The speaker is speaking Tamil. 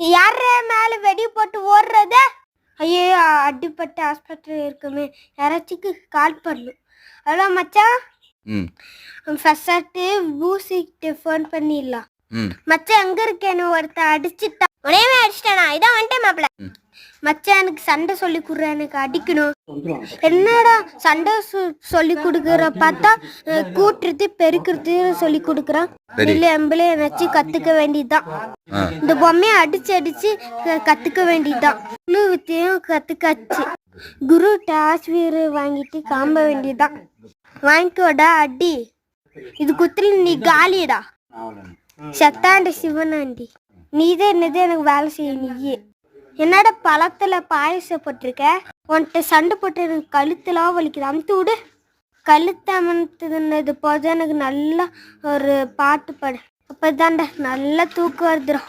யார மேல வெடி போட்டு ஓடுறத? ஐயோ அடிப்பட்டு ஆஸ்பத்திரி இருக்குமே. யாராச்சும் கால் பண்ணும் ஹலோ மச்சான்? ம். ஃபர்ஸ்ட் பூசிக்கிட்டு ஃபோன் பண்ணிடலாம். மச்சான் எங்க இருக்கேன்னு ஒருத்தன் அடிச்சுட்டான். உடனே அடிச்சிட்டானா? இதான் வந்துட்டேன் மாப்பிள ம். மச்சான் எனக்கு சண்டை சொல்லி கொடுற எனக்கு அடிக்கணும் என்னடா சண்டை சொ- சொல்லி கொடுக்குற பார்த்தா கூட்டுறது பெருக்கிறது சொல்லி கொடுக்குறான். இல்ல எம்பளே நினைச்சு கத்துக்க வேண்டியதுதான். இந்த பொம்மையை அடிச்சு அடிச்சு க- கத்துக்க வேண்டியதுதான். இன்னும் வித்தையும் கத்துக்காச்சு. குரு டாஸ்வீர் வாங்கிட்டு காம்ப வேண்டியதுதான். வாங்கிக்கோடா அடி. இது குத்துல நீ காலிடா செத்தாண்ட சிவனாண்டி. நீதான் என்னது எனக்கு வேலை செய்ய நீயே. என்னடா பழத்தில் பாயசம் போட்டிருக்க? உன்கிட்ட சண்டை போட்டு எனக்கு கழுத்துலாம் வலிக்குது. அமுத்து விடு. கழுத்து அமர்த்துனது போது எனக்கு நல்லா ஒரு பாட்டு பாடு. அப்பதான்டா நல்லா தூக்கம் வருதுடும்